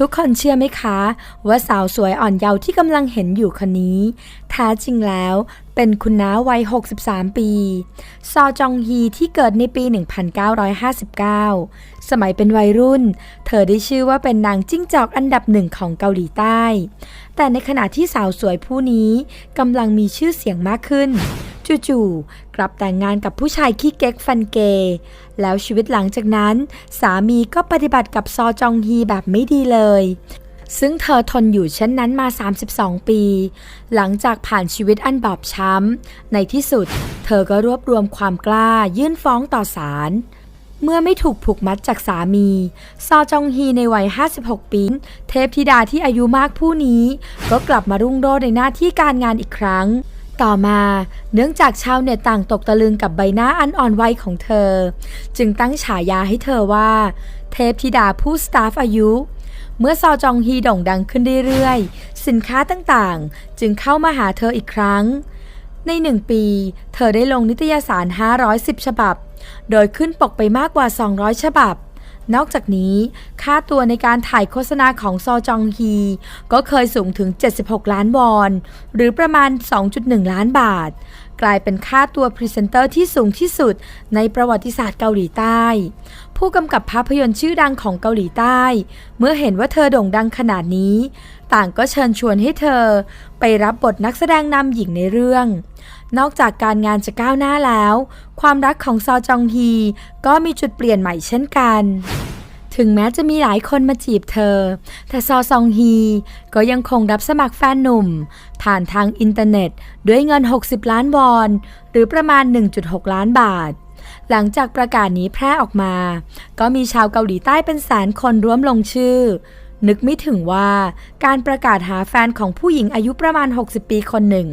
ทุกคนเชื่อไหมคะ ว่าสาวสวยอ่อนเยาว์ที่กำลังเห็นอยู่คนนี้แท้จริงแล้วเป็นคุณน้าวัย 63 ปี ซอจองฮีที่เกิดในปี 1959 สมัยเป็นวัยรุ่น เธอได้ชื่อว่าเป็นนางจิ้งจอกอันดับหนึ่งของเกาหลีใต้ แต่ในขณะที่สาวสวยผู้นี้กำลังมีชื่อเสียงมากขึ้น จู่ๆกลับแต่งงานกับผู้ชายขี้เก๊กฟันเกย์แล้วชีวิตหลังจากนั้น สามีก็ปฏิบัติกับซอจองฮีแบบไม่ดีเลย ซึ่งเธอทนอยู่เช่นนั้นมา 32 ปี หลังจากผ่านชีวิตอันบอบช้ำ ในที่สุด เธอก็รวบรวมความกล้ายื่นฟ้องต่อศาลเมื่อไม่ถูกผูกมัดจากสามี ซอจองฮีในวัย 56 ปี เทพธิดาที่อายุมากผู้นี้ ก็กลับมารุ่งโรจน์ในหน้าที่การงานอีกครั้ง ต่อมาเนื่องจากชาวเน็ตต่างตกตะลึงกับใบหน้าอันอ่อนวัยของเธอ จึงตั้งฉายาให้เธอว่า เทพธิดาผู้สตาฟอายุ เมื่อซอจองฮีโด่งดังขึ้นเรื่อยๆ สินค้าต่างๆ จึงเข้ามาหาเธออีกครั้ง ในหนึ่งปี เธอได้ลงนิตยสาร 510 ฉบับ โดยขึ้นปกไปมากกว่า 200 ฉบับ นอกจากนี้ ค่าตัวในการถ่ายโฆษณาของซอจองฮี ก็เคยสูงถึง 76 ล้านวอน หรือประมาณ 2.1 ล้านบาท กลายเป็นค่าตัวพรีเซนเตอร์ที่สูงที่สุดในประวัติศาสตร์เกาหลีใต้ ผู้กำกับภาพยนตร์ชื่อดังของเกาหลีใต้ เมื่อเห็นว่าเธอโด่งดังขนาดนี้ ต่างก็เชิญชวนให้เธอ ไปรับบทนักแสดงนำหญิงในเรื่อง นอกจากการงานจะก้าวหน้าแล้ว ความรักของซอจองฮี ก็มีจุดเปลี่ยนใหม่เช่นกัน ถึงแม้จะมีหลายคนมาจีบเธอ แต่ซอซองฮี ก็ยังคงรับสมัครแฟนหนุ่ม ผ่านทางอินเทอร์เน็ต ด้วยเงิน 60 ล้านวอน หรือประมาณ 1.6 ล้านบาทหลังจากประกาศนี้แพร่ออกมา ก็มีชาวเกาหลีใต้เป็นแสนคนร่วมลงชื่อ นึกไม่ถึงว่าการประกาศหาแฟนของผู้หญิงอายุประมาณ 60 ปีคนหนึ่ง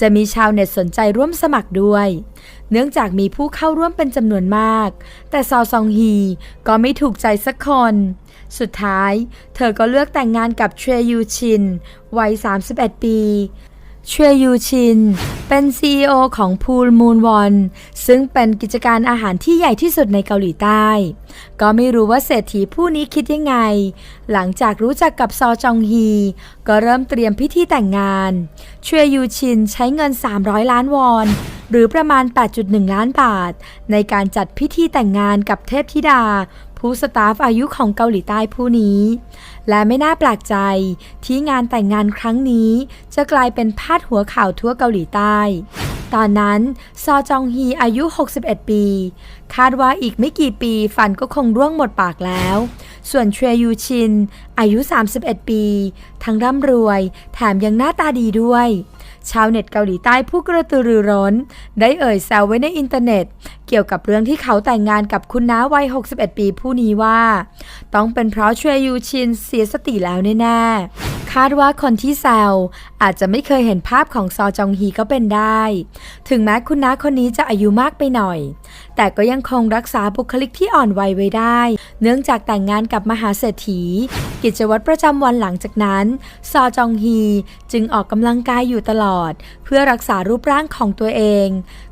จะมีชาวเน็ตสนใจร่วมสมัครด้วย เนื่องจากมีผู้เข้าร่วมเป็นจำนวนมาก แต่ซอซองฮีก็ไม่ถูกใจสักคน สุดท้าย เธอก็เลือกแต่งงานกับเชยยูชินวัย 31 ปี เชยยูชิน เป็น CEO ของ Pool Moon Won ซึ่งเป็นกิจการอาหารที่ใหญ่ที่สุดในเกาหลีใต้ ก็ไม่รู้ว่าเศรษฐีผู้นี้คิดยังไง หลังจากรู้จักกับซอจองฮี ก็เริ่มเตรียมพิธีแต่งงานเชยยูชินใช้เงิน 300 ล้านวอน หรือประมาณ 8.1 ล้านบาท ในการจัดพิธีแต่งงานกับเทพธิดา ผู้สตาฟอายุของเกาหลีใต้ผู้นี้ และไม่น่าแปลกใจที่งานแต่งงานครั้งนี้จะกลายเป็นพาดหัวข่าวทั่วเกาหลีใต้ ตอนนั้นซอจองฮีอายุ 61 ปี คาดว่าอีกไม่กี่ปีฟันก็คงร่วงหมดปากแล้ว ส่วนเชยยูชิน อายุ 31 ปี ทั้งร่ำรวย แถมยังหน้าตาดีด้วย ชาวเน็ตเกาหลีใต้ผู้กระตือรือร้น ได้เอ่ยแซวไว้ในอินเทอร์เน็ต เกี่ยวกับเรื่องที่เขาแต่งงานกับคุณน้าวัย 61 ปีผู้นี้ว่า ต้องเป็นเพราะเชยยูชินเสียสติแล้วแน่ๆาดว่าคนที่แซวอาจจะไม่เคยเห็นภาพของซอจองฮีก็เป็นได้ ถึงแม้คุณน้าคนนี้จะอายุมากไปหน่อย แต่ก็ยังคงรักษาบุคลิกที่อ่อนวัยไว้ได้ เนื่องจากแต่งงานกับมหาเศรษฐี กิจวัตรประจำวันหลังจากนั้น ซอจองฮีจึงออกกำลังกายอยู่ตลอด เพื่อรักษารูปร่างของตัวเอง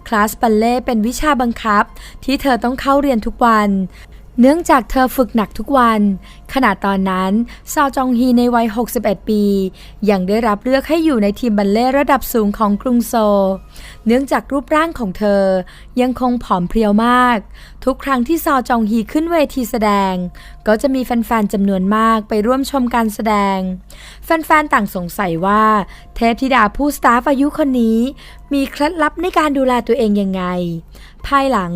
คลาสบัลเล่เป็นวิชาบังคับ ที่เธอต้องเข้าเรียนทุกวัน เนื่องจากเธอฝึกหนักทุกวัน ขณะตอนนั้นซอจองฮีในวัย 61 ปี ยังได้รับเลือกให้อยู่ในทีมบัลเล่ระดับสูงของกรุงโซลเนื่องจากรูปร่างของเธอ ยังคงผอมเพรียวมาก ทุกครั้งที่ซอจองฮีขึ้นเวทีแสดง ก็จะมีแฟน ๆจำนวนมากไปร่วมชมการแสดง แฟน ๆ ต่างสงสัยว่า เทพธิดาผู้สตาฟอายุคนนี้ มีเคล็ดลับในการดูแลตัวเองยังไง ภายหลัง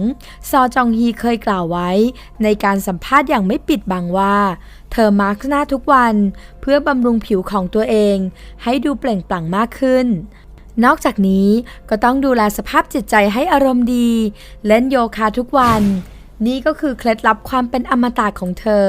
ซอจองฮีเคยกล่าวไว้ ในการสัมภาษณ์อย่างไม่ปิดบังว่า เธอมาร์กหน้าทุกวัน เพื่อบำรุงผิวของตัวเอง ให้ดูเปล่งปลั่งมากขึ้นนอกจากนี้ก็ต้องดูแลสภาพจิตใจให้อารมณ์ดี เล่นโยคะทุกวัน นี่ก็คือเคล็ดลับความเป็นอมตะของเธอ